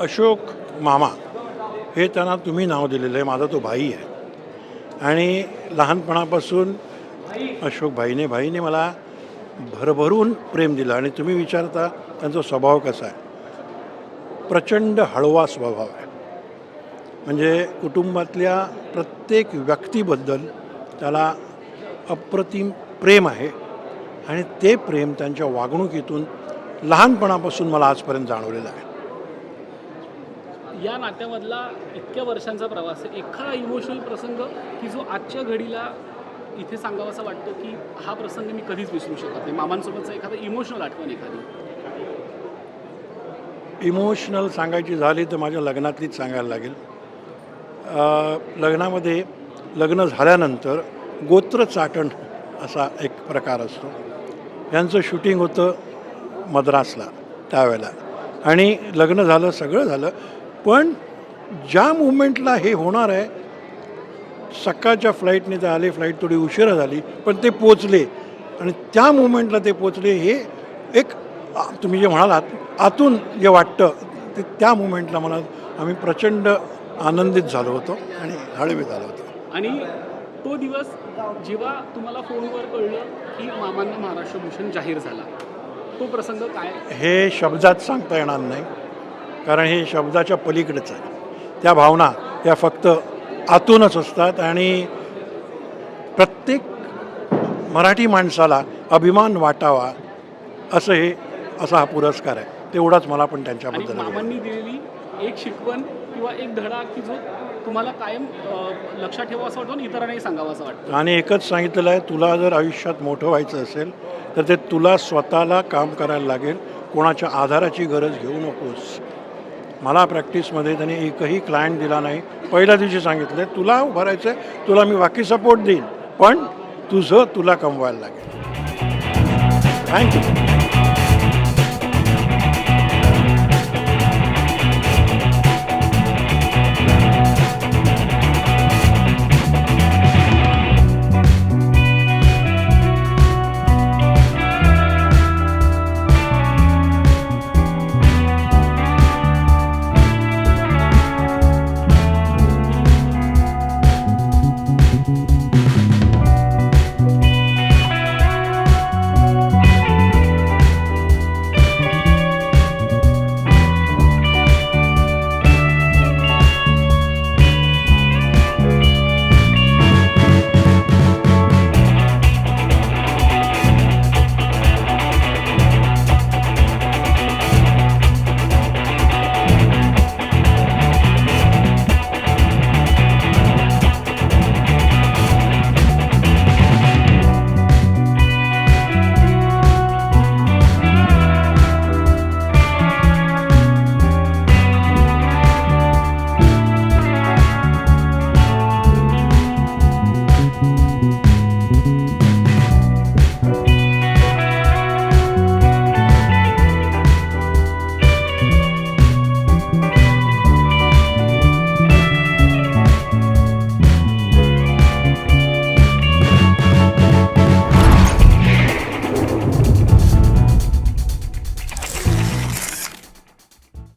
अशोक मामा हे त्यांना तुम्ही नाव दिलेलं आहे माझा तो भाई आहे. आणि लहानपणापासून अशोक भाईने भाईने मला भरभरून प्रेम दिलं आणि तुम्ही विचारता त्यांचा स्वभाव कसा आहे. प्रचंड हळवा स्वभाव आहे. म्हणजे कुटुंबातल्या प्रत्येक व्यक्तीबद्दल त्याला अप्रतिम प्रेम आहे आणि ते प्रेम त्यांच्या वागणुकीतून लहानपणापासून मला आजपर्यंत जाणवलेलं आहे. या नात्यामधला इतक्या वर्षांचा प्रवास आहे. एखादा इमोशनल प्रसंग की जो आजच्या घडीला इथे सांगावासा वाटतो की हा प्रसंग मी कधीच विसरू शकत नाही. मामांसोबतचा एखादा इमोशनल आठवण एखादी? इमोशनल सांगायची झाली तर माझ्या लग्नातलीच सांगायला लागेल. लग्नामध्ये लग्न झाल्यानंतर गोत्र चाटण असा एक प्रकार असतो. यांचं शूटिंग होतं मद्रासला त्यावेळेला. आणि लग्न झालं सगळं झालं. पण ज्या मुवमेंटला हे होणार आहे सकाळच्या फ्लाईटने ते आले फ्लाईट थोडी उशिरा झाली पण ते पोचले आणि त्या मुवमेंटला ते पोचले हे एक तुम्ही जे म्हणालात आतून जे वाटतं ते त्या मुवमेंटला मला आम्ही प्रचंड आनंदित झालो होतो आणि हळवे झालो होतो. आणि तो दिवस जेव्हा तुम्हाला फोनवर कळलं की मामांना महाराष्ट्र भूषण जाहीर झाला तो प्रसंग काय? हे शब्दात सांगता येणार नाही. कारण हे शब्दाच्या पलीकडेच आहे. त्या भावना या फक्त आतूनच असतात आणि प्रत्येक मराठी माणसाला अभिमान वाटावा असं हे असा हा पुरस्कार आहे. तेवढाच मला पण त्यांच्याबद्दल दिलेली एक शिकवण किंवा एक धडा की जो तुम्हाला कायम लक्षात ठेवा असं वाटतो इतरांनाही सांगावं असं वाटतं? आणि एकच सांगितलेलं आहे तुला जर आयुष्यात मोठं व्हायचं असेल तर ते तुला स्वतःला काम करायला लागेल. कोणाच्या आधाराची गरज घेऊ नकोस. मला प्रॅक्टिसमध्ये त्यांनी एकही क्लायंट दिला नाही. पहिल्या दिवशी सांगितलं तुला उभारायचं आहे तुला मी बाकी सपोर्ट देईन पण तुझं तुला कमवायला लागेल. थँक्यू